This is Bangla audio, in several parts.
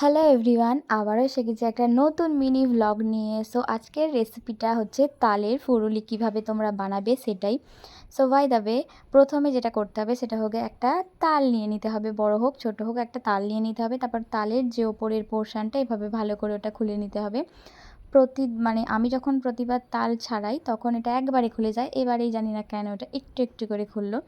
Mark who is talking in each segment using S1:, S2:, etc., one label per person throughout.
S1: হ্যালো এভরিওয়ান আবারও এসে একটা নতুন মিনি ভ্লগ নিয়ে। সো আজকের রেসিপিটা হচ্ছে তালের ফুরুলি, কীভাবে তোমরা বানাবে সেটাই। সো বাই ওয়ে প্রথমে যেটা করতে হবে সেটা হোক একটা তাল নিয়ে নিতে হবে, বড় হোক, ছোট হোক, একটা তাল নিয়ে নিতে হবে। তারপর তালের যে ওপরের পোর্শনটা এভাবে ভালো করে ওটা খুলে নিতে হবে। প্রতি মানে আমি যখন প্রতিবার তাল ছাড়াই, তখন এটা একবারে খুলে যায়। এবারেই জানি না কেন ওটা একটু একটু করে খুললো।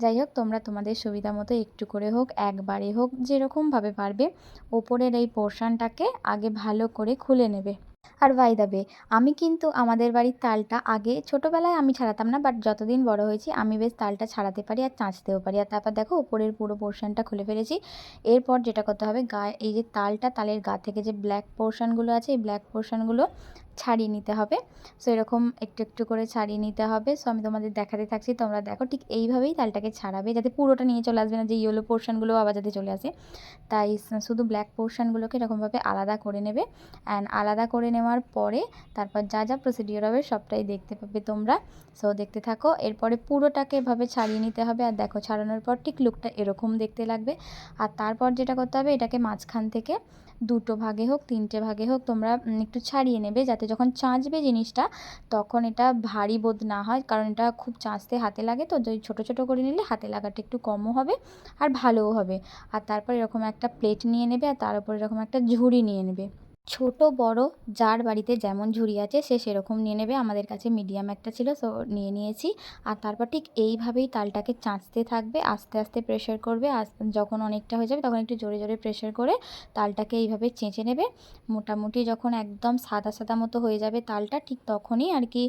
S1: যাই হোক, তোমরা তোমাদের সুবিধা মতো একটু করে হোক, একবারে হোক, যেরকমভাবে পারবে, ওপরের এই পোর্শনটাকে আগে ভালো করে খুলে নেবে। আর বাই দ্য বে আমি কিন্তু আমাদের বাড়ির তালটা আগে ছোটোবেলায় আমি ছাড়াতাম না বাট যতদিন বড় হয়েছি, আমি বেশ তালটা ছাড়াতে পারি আর চাঁচতেও পারি। আর তারপর দেখো, ওপরের পুরো পোর্শনটা খুলে ফেলেছি। এরপর যেটা করতে হবে গায়ে এই যে তালটা, তালের গা থেকে যে ব্ল্যাক পোর্শনগুলো আছে, এই ব্ল্যাক পোর্শনগুলো ছাড়িয়ে নিতে হবে। সো এরকম একটু একটু করে ছাড়িয়ে নিতে হবে। সো আমি তোমাদের দেখাতে থাকছি, তোমরা দেখো ঠিক এইভাবেই তালটাকে ছাড়াবে যাতে পুরোটা নিয়ে চলে আসবে না যে ইয়েলো পোর্শনগুলো আবার যাতে চলে আসে। তাই শুধু ব্ল্যাক পোর্শনগুলোকে এরকমভাবে আলাদা করে নেবে। অ্যান্ড আলাদা করে নেওয়ার পরে তারপর যা যা প্রসিডিওর হবে সবটাই দেখতে পাবে তোমরা। সো দেখতে থাকো, এরপরে পুরোটাকে এভাবে ছাড়িয়ে নিতে হবে। আর দেখো, ছাড়ানোর পর ঠিক লুকটা এরকম দেখতে লাগবে। আর তারপর যেটা করতে হবে, এটাকে মাঝখান থেকে দুটো ভাগে হোক, তিনটে ভাগে হোক, তোমরা একটু ছাড়িয়ে নেবে যাতে যখন চাঁচবে জিনিসটা, তখন এটা ভারী বোধ না হয়, কারণ এটা খুব চাঁচতে হাতে লাগে তো, যদি ছোটো ছোটো করে নিলে হাতে লাগাটা একটু কমও হবে আর ভালোও হবে। আর তারপর এরকম একটা প্লেট নিয়ে নেবে আর তার উপর এরকম একটা ঝুড়ি নিয়ে নেবে। ছোট, বড়, যার বাড়িতে যেমন ঝুড়ি আছে, সে সেরকম নিয়ে নেবে। আমাদের কাছে মিডিয়াম একটা ছিল, সো নিয়ে নিয়েছি। আর তারপর ঠিক এইভাবেই তালটাকে চাঁচতে থাকবে, আস্তে আস্তে প্রেশার করবে। যখন অনেকটা হয়ে যাবে, তখন একটু জোরে জোরে প্রেশার করে তালটাকে এইভাবে চেঁচে নেবে। মোটামুটি যখন একদম সাদা সাদা মতো হয়ে যাবে তালটা, ঠিক তখনই আর কি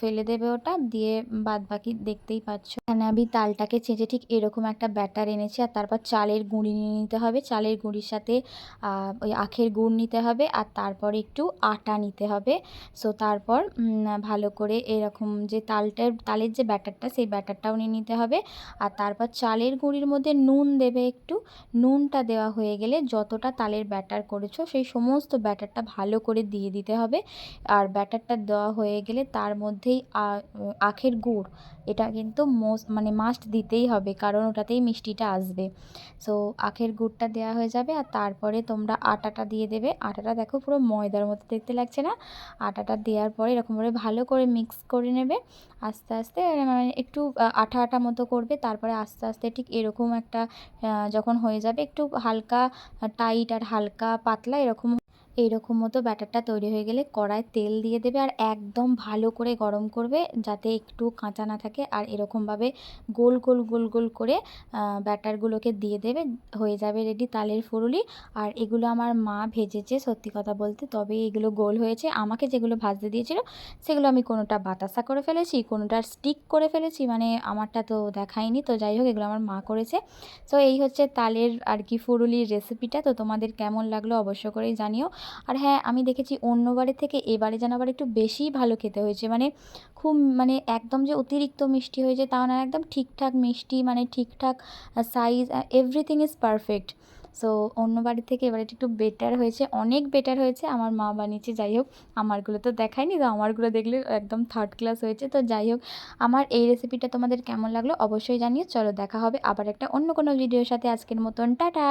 S1: ফেলে দেবে ওটা। দিয়ে বাদ বাকি দেখতেই পাচ্ছ। এখানে আমি তালটাকে চেঁচে ঠিক এরকম একটা ব্যাটার এনেছি। আর তারপর চালের গুঁড়ি নিয়ে নিতে হবে। চালের গুঁড়ির সাথে ওই আখের গুড় নিতে হবে আর তারপর একটু আটা নিতে হবে। সো তারপর ভালো করে এরকম যে তালটার, তালের যে ব্যাটারটা, সেই ব্যাটারটাও নিয়ে নিতে হবে। আর তারপর চালের গুঁড়ির মধ্যে নুন দেবে একটু। নুনটা দেওয়া হয়ে গেলে যতটা তালের ব্যাটার করেছ, সেই সমস্ত ব্যাটারটা ভালো করে দিয়ে দিতে হবে। আর ব্যাটারটা দেওয়া হয়ে গেলে তার মধ্যেই আখের গুড়, এটা কিন্তু মোস্ট মানে মাস্ট দিতেই হবে, কারণ ওটাতেই মিষ্টিটা আসবে। সো আখের গুড়টা দেওয়া হয়ে যাবে আর তারপরে তোমরা আটাটা দিয়ে দেবে। আটাটা দেখো পুরো ময়দার মতো দেখতে লাগছে না? আটাটা দেওয়ার পরে এরকমভাবে ভালো করে মিক্স করে নেবে। আস্তে আস্তে মানে একটু আঠা আঠা মতো করবে। তারপরে আস্তে আস্তে ঠিক এরকম একটা যখন হয়ে যাবে একটু হালকা টাইট আর হালকা পাতলা এরকম এইরকম মতো ব্যাটারটা তৈরি হয়ে গেলে কড়ায় তেল দিয়ে দেবে আর একদম ভালো করে গরম করবে যাতে একটু কাঁচা না থাকে আর এরকমভাবে গোল গোল গোল গোল করে ব্যাটারগুলোকে দিয়ে দেবে, হয়ে যাবে রেডি তালের ফুরুলি। আর এগুলো আমার মা ভেজেছে সত্যি কথা বলতে, তবে এগুলো গোল হয়েছে। আমাকে যেগুলো ভাজতে দিয়েছিল, সেগুলো আমি কোনোটা বাতাসা করে ফেলেছি, কোনোটা স্টিক করে ফেলেছি মানে আমারটা তো দেখায়নি। তো যাই হোক, এগুলো আমার মা করেছে। সো এই হচ্ছে তালের আর কি ফুরুলির রেসিপিটা তো তোমাদের কেমন লাগল অবশ্য করেই জানিও। আর হ্যাঁ আমি দেখেছি অন্যবারের থেকে এবারে যেন আবার একটু বেশিই ভালো খেতে হয়েছে। মানে খুব মানে একদম যে অতিরিক্ত মিষ্টি হয়েছে তাও না, একদম ঠিকঠাক মিষ্টি মানে ঠিকঠাক size everything is perfect so অন্য বাড়ির থেকে এবারে একটু বেটার হয়েছে, অনেক বেটার হয়েছে। আমার মা বানিয়েছে, যাই হোক, আমারগুলো তো দেখায়নি, তো আমারগুলো দেখলে একদম থার্ড ক্লাস হয়েছে। তো যাই হোক, আমার এই রেসিপিটা তোমাদের কেমন লাগল অবশ্যই জানিয়ে চলো দেখা হবে আবার একটা অন্য কোনো ভিডিওর সাথে। আজকের মতন, টাটা!